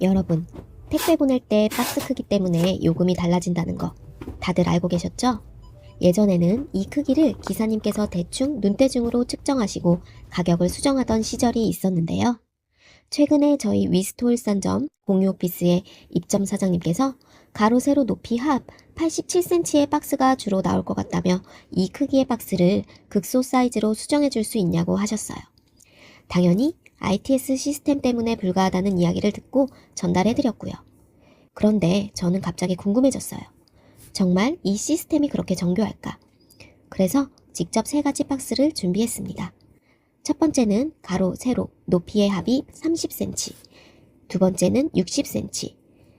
여러분, 택배 보낼 때 박스 크기 때문에 요금이 달라진다는 거 다들 알고 계셨죠? 예전에는 이 크기를 기사님께서 대충 눈대중으로 측정하시고 가격을 수정하던 시절이 있었는데요. 최근에 저희 위스토일산점 공유 오피스의 입점 사장님께서 가로 세로 높이 합 87cm의 박스가 주로 나올 것 같다며 이 크기의 박스를 극소 사이즈로 수정해 줄 수 있냐고 하셨어요. 당연히 ITS 시스템 때문에 불가하다는 이야기를 듣고 전달해 드렸고요. 그런데 저는 갑자기 궁금해졌어요. 정말 이 시스템이 그렇게 정교할까? 그래서 직접 세 가지 박스를 준비했습니다. 첫 번째는 가로, 세로, 높이의 합이 30cm. 두 번째는 60cm.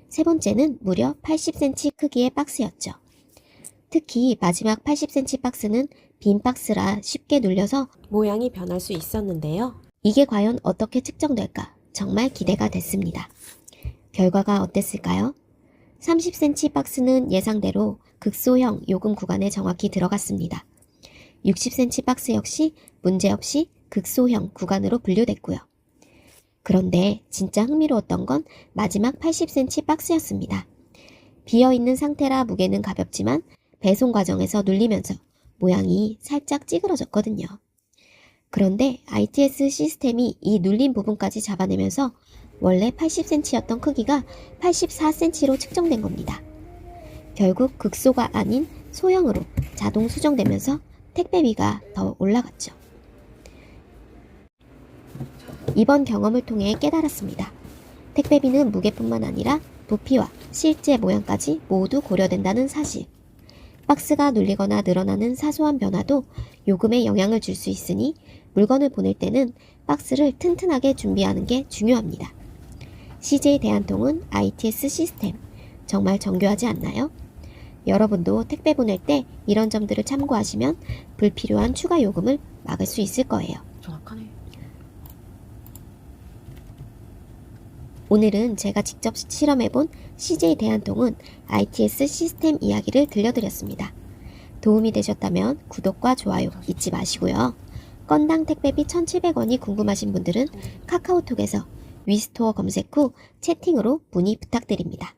세 번째는 무려 80cm 크기의 박스였죠. 특히 마지막 80cm 박스는 빈 박스라 쉽게 눌려서 모양이 변할 수 있었는데요. 이게 과연 어떻게 측정될까? 정말 기대가 됐습니다. 결과가 어땠을까요? 30cm 박스는 예상대로 극소형 요금 구간에 정확히 들어갔습니다. 60cm 박스 역시 문제없이 극소형 구간으로 분류됐고요. 그런데 진짜 흥미로웠던 건 마지막 80cm 박스였습니다. 비어있는 상태라 무게는 가볍지만 배송 과정에서 눌리면서 모양이 살짝 찌그러졌거든요. 그런데 ITS 시스템이 이 눌린 부분까지 잡아내면서 원래 80cm였던 크기가 84cm로 측정된 겁니다. 결국 극소가 아닌 소형으로 자동 수정되면서 택배비가 더 올라갔죠. 이번 경험을 통해 깨달았습니다. 택배비는 무게뿐만 아니라 부피와 실제 모양까지 모두 고려된다는 사실. 박스가 눌리거나 늘어나는 사소한 변화도 요금에 영향을 줄 수 있으니 물건을 보낼 때는 박스를 튼튼하게 준비하는 게 중요합니다. CJ 대한통운 ITS 시스템 정말 정교하지 않나요? 여러분도 택배 보낼 때 이런 점들을 참고하시면 불필요한 추가 요금을 막을 수 있을 거예요. 정확하네. 오늘은 제가 직접 실험해본 CJ 대한통운 ITS 시스템 이야기를 들려드렸습니다. 도움이 되셨다면 구독과 좋아요 잊지 마시고요. 건당 택배비 1,700원이 궁금하신 분들은 카카오톡에서 위스토어 검색 후 채팅으로 문의 부탁드립니다.